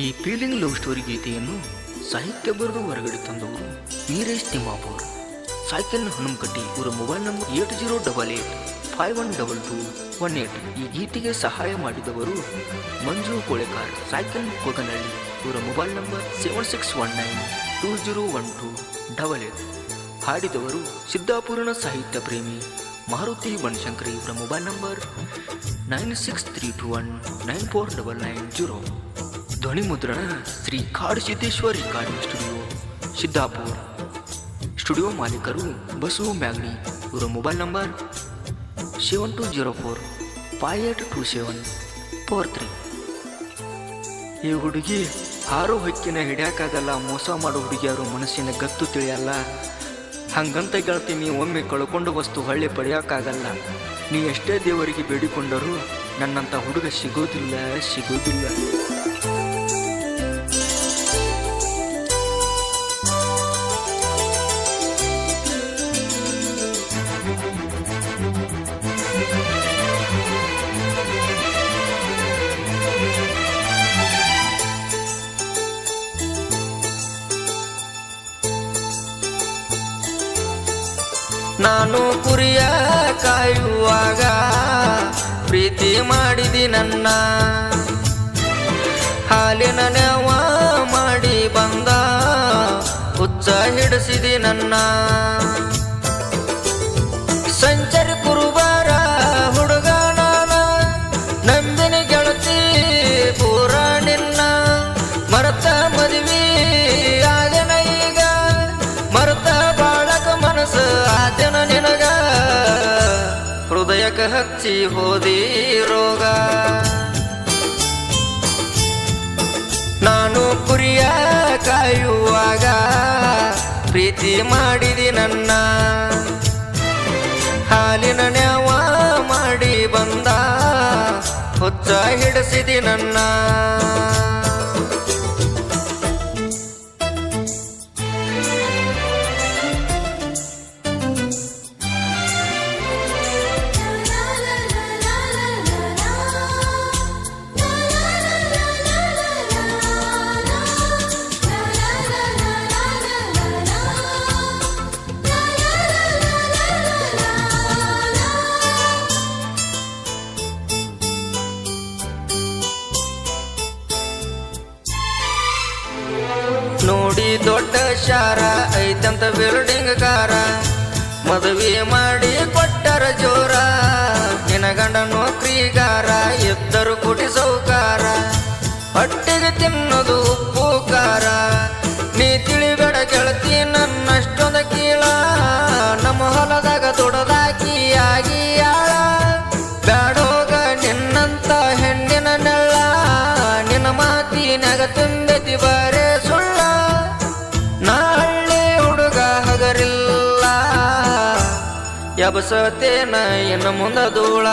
ಈ feeling love story ಗೀತೆಯನ್ನು ಸಾಹಿತ್ಯ ಬರೆದು ಹೊರಗಡೆ ತಂದವರು ವೀರೇಶ್ ತಿಮ್ಮಾಪುರ್. ಸೈಕಲ್ ಹನುಮಕಟ್ಟಿ ಇವರ mobile number eight zero double eight five one double two one eight. ಈ ಗೀತೆಗೆ ಸಹಾಯ ಮಾಡಿದವರು ಮಂಜು ಕೋಳೆಕಾರ್. ಸೈಕಲ್ ಕೊಗನಹಳ್ಳಿ ಇವರ mobile number seven six one nine two zero one two double eight. ಹಾಡಿದವರು ಸಿದ್ದಾಪುರನ ಸಾಹಿತ್ಯ ಪ್ರೇಮಿ ಮಾರುತಿ ಬನಶಂಕರಿ ಇವರ mobile number nine six three two one nine four double nine zero. ಧ್ವನಿ ಮುದ್ರಣ Shri Kadu Siddeshwar recording studio, Siddapur. Studio ಮಾಲೀಕರು ಬಸು ಮ್ಯಾಗ್ನಿ, ಇವರ mobile number seven two zero four five eight two seven four three. ಈ ಹುಡುಗಿ ಆರು ಹೊಕ್ಕಿನ ಹಿಡಿಯಕ್ಕಾಗಲ್ಲ ಮೋಸ ಮಾಡೋ ಹುಡುಗಿಯರು ಮನಸ್ಸಿನ ಗತ್ತು ತಿಳಿಯಲ್ಲ. ಹಂಗಂತ ಗೆಳ್ತೀನಿ ಒಮ್ಮೆ ಕಳ್ಕೊಂಡು ವಸ್ತು ಹಳ್ಳಿ ಪಡೆಯೋಕ್ಕಾಗಲ್ಲ ನೀ ಎಷ್ಟೇ ದೇವರಿಗೆ ಬೇಡಿಕೊಂಡರೂ ನನ್ನಂಥ ಹುಡುಗ ಸಿಗೋದಿಲ್ಲ ಸಿಗೋದಿಲ್ಲ. ನಾನು ಕುರಿಯ ಕಾಯುವಾಗ ಪ್ರೀತಿ ಮಾಡಿದಿ ನನ್ನ. ಹಾಲಿನ ನೆವ ಮಾಡಿ ಬಂದ ಹುಚ್ಚ ಹಿಡಿಸಿದಿ ನನ್ನ. ಹಚ್ಚಿ ಹೋದಿ ರೋಗ. ನಾನು ಕುರಿಯ ಕಾಯುವಾಗ ಪ್ರೀತಿ ಮಾಡಿದಿ ನನ್ನ. ಹಾಲಿನ ನ್ಯಾವ ಮಾಡಿ ಬಂದ, ಹುಚ್ಚ ಹಿಡಿಸಿದಿ ನನ್ನ. ನೋಡಿ ಶಾರ ಐತಂತ ಬಿಲ್ಡಿಂಗ್ ಕಾರ. ಮದುವೆ ಮಾಡಿ ಕೊಟ್ಟರ ಜೋರ ನಿನಗಂಡ ನೌಕರಿಗಾರ ಇದ್ದರು ಕುಟಿ ಸೌಕಾರ. ಹೊಟ್ಟೆಗೆ ತಿನ್ನೋದು ಉಪ್ಪು ಕಾರ. ನೀ ತಿಳಿಬೇಡ ಗೆಳತಿ ನನ್ನಷ್ಟೊಂದ ಎಬಸತೇನ ಇನ್ನು ಮುಂದ ಧೂಳ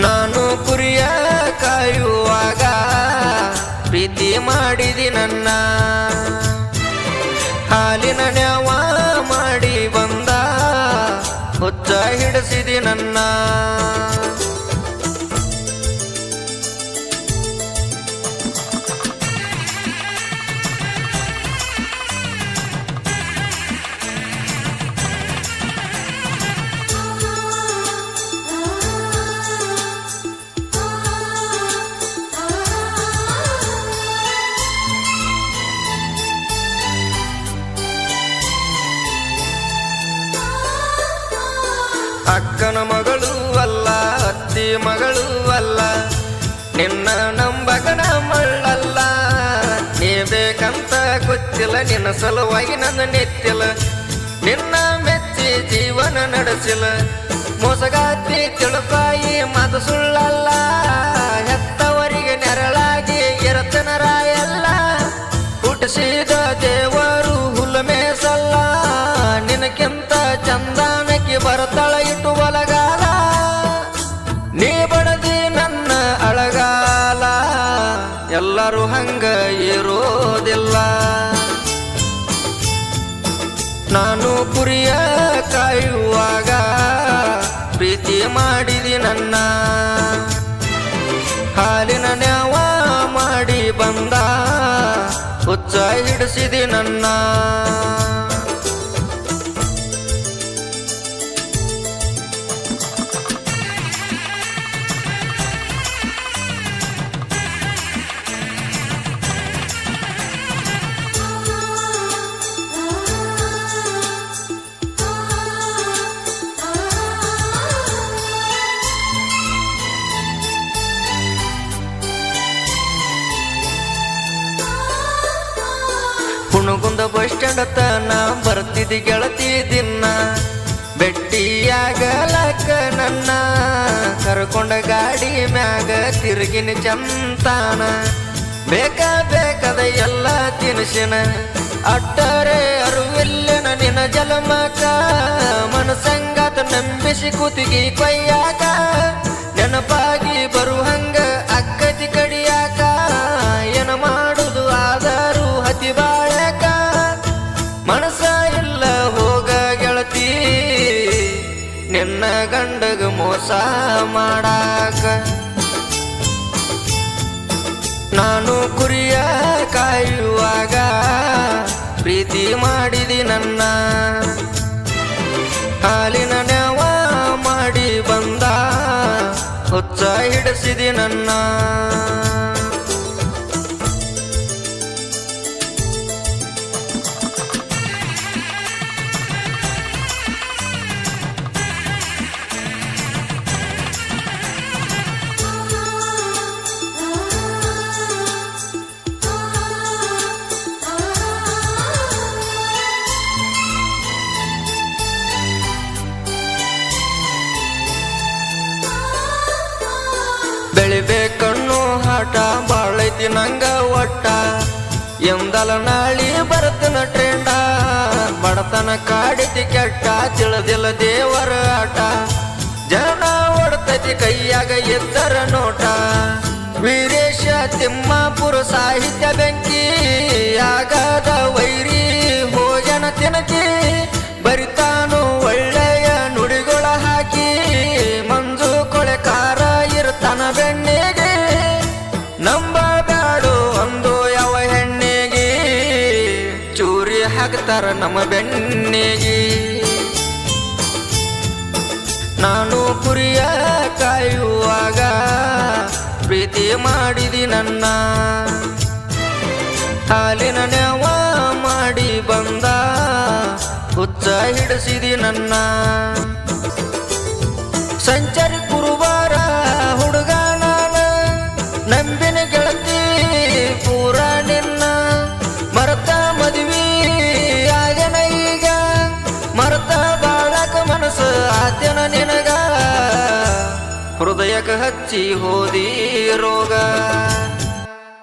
ನಾನು ಕುರಿಯ ಕಾಯುವಾಗ ಪ್ರೀತಿ ಮಾಡಿದಿ ನನ್ನ. ಹಾಲಿನ ನ್ಯಾವ ಅಕ್ಕನ ಮಗಳು ಅಲ್ಲ, ಅತ್ತಿ ಮಗಳು ಅಲ್ಲ. ನಿನ್ನ ನಂಬಗನ ಮಳ್ಳಲ್ಲ. ನೀ ಬೇಕಂತ ಗೊತ್ತಿಲ್ಲ, ನಿನ್ನ ಸಲುವಾಗಿ ನನ್ನ ನೆತ್ತಿಲ್ಲ. ನಿನ್ನ ಮೆಚ್ಚಿ ಜೀವನ ನಡೆಸಿಲ್ಲ. ಮೋಸಗಾತಿ ತಿಳುಪಾಯಿ ಮಾತು ಸುಳ್ಳಲ್ಲ. ಚಂದಾನಕ್ಕೆ ಬರತಳ ಇಟ್ಟು ಒಲಗಾಲ. ನೀ ಬಡದಿ ನನ್ನ ಅಳಗಾಲ. ಎಲ್ಲರೂ ಹಂಗ ಇರೋದಿಲ್ಲ. ನಾನು ಕುರಿಯ ಕಾಯುವಾಗ ಪ್ರೀತಿ ಮಾಡಿದಿ ನನ್ನ. ಹಾಲಿನ ನ್ಯಾವ ಮಾಡಿ ಬಂದ, ಹುಚ್ಚ ಹಿಡಿಸಿದಿ ನನ್ನ. ಬಸ್ ಸ್ಟ್ಯಾಂಡ್ ತನ ಬರ್ತಿದ್ದಿ ಗೆಳತಿ ದಿನ. ಬೆಟ್ಟಿಯಾಗಲಕ್ಕ ನನ್ನ. ಕರ್ಕೊಂಡ ಗಾಡಿ ಮ್ಯಾಗ ತಿರುಗಿನ ಚಂತಾನ. ಬೇಕ ಬೇಕದ ಎಲ್ಲ ತಿನಿಸಿನ. ಅಟ್ಟರೆ ಅರುವಿಲ್ಲನ ನಿನ ಜಲಮಕ. ಮನಸಂಗಾತ ನಂಬಿಸಿ ಕುತ್ತಿಗೆ ಕೊಯ್ಯಾಕ ಮಾಡಾಕ. ನಾನು ಕುರಿಯ ಕಾಯುವಾಗ ಪ್ರೀತಿ ಮಾಡಿದಿ ನನ್ನ. ಹಾಲಿನ ನೆವ ಮಾಡಿ ಬಂದ ಹುಚ್ಚ ಹಿಡಿಸಿದಿ ನನ್ನ. ಬೆಳಿಬೇಕಣ್ಣು ಹಾಟ, ಬಾಳೈತಿ ನಂಗ ಒಟ್ಟ. ಎಂದಲ ನಾಳಿ ಬರ್ತನ ಟ್ರೆಂಡ, ಬಡತನ ಕಾಡಿತಿ ಕೆಟ್ಟ, ತಿಳಿದಿಲ್ಲ ದೇವರ ಆಟ. ಜನ ಓಡ್ತೈತಿ ಕೈಯಾಗ ಎದ್ದರ ನೋಟ. ವೀರೇಶ ತಿಮ್ಮಾಪುರ ಸಾಹಿತ್ಯ ಬೆಂಕಿ ಹಾಕ್ತಾರ ನಮ್ಮ ಬೆಣ್ಣೆಗೆ ನಾನು ಕುರಿಯ ಕಾಯುವಾಗ ಪ್ರೀತಿ ಮಾಡಿದಿ ನನ್ನ. ಹಾಲಿನ ನೆವ ಮಾಡಿ ಬಂದ ಹುಚ್ಚ ಹಿಡಿಸಿದಿ ನನ್ನ. ಹೋದಿ ರೋಗ.